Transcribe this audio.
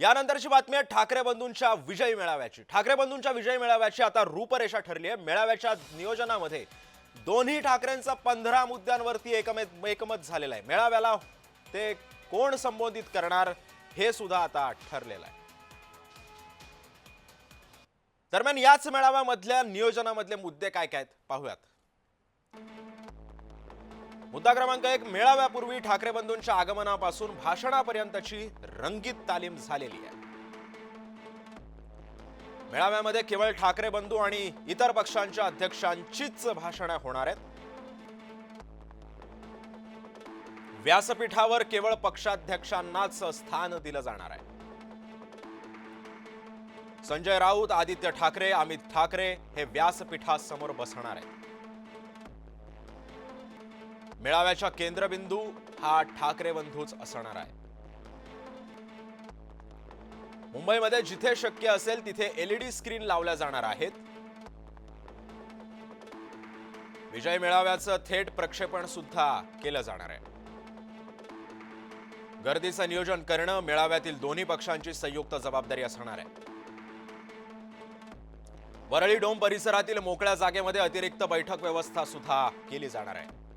यानंतरची बातमी आहे ठाकरे बंधूंच्या विजयी मेळाव्याची. ठाकरे बंधूंच्या विजयी मेळाव्याची आता रूपरेषा ठरली आहे. मेळाव्याच्या नियोजनामध्ये दोन्ही ठाकरेंचा पंधरा मुद्द्यांवरती एकमत एकमत झालेला आहे. मेळाव्याला ते कोण संबोधित करणार हे सुद्धा आता ठरलेलं आहे. दरम्यान याच मेळाव्यामधल्या नियोजनामधले मुद्दे काय काय आहेत? पाहूयात. मुद्दा क्रमांक एक मेळाव्यापूर्वी ठाकरे बंधूंच्या आगमनापासून भाषणापर्यंतची रंगीत तालीम झालेली आहे. मेळाव्यामध्ये केवळ ठाकरे बंधू आणि इतर पक्षांच्या अध्यक्षांचीच भाषणं होणार आहेत. व्यासपीठावर केवळ पक्षाध्यक्षांनाच स्थान दिलं जाणार आहे. संजय राऊत आदित्य ठाकरे अमित ठाकरे हे व्यासपीठासमोर बसणार आहेत. मेळाव्याच्या केंद्रबिंदू हा ठाकरे बंधूच असणार आहे. मुंबईमध्ये जिथे शक्य असेल तिथे एलईडी स्क्रीन लावल्या जाणार आहेत. विजय मेळाव्याचं थेट प्रक्षेपण सुद्धा केलं जाणार आहे. गर्दीचं नियोजन करणं मेळाव्यातील दोन्ही पक्षांची संयुक्त जबाबदारी असणार आहे. वरळी डोम परिसरातील मोकळ्या जागेमध्ये अतिरिक्त बैठक व्यवस्था सुद्धा केली जाणार आहे.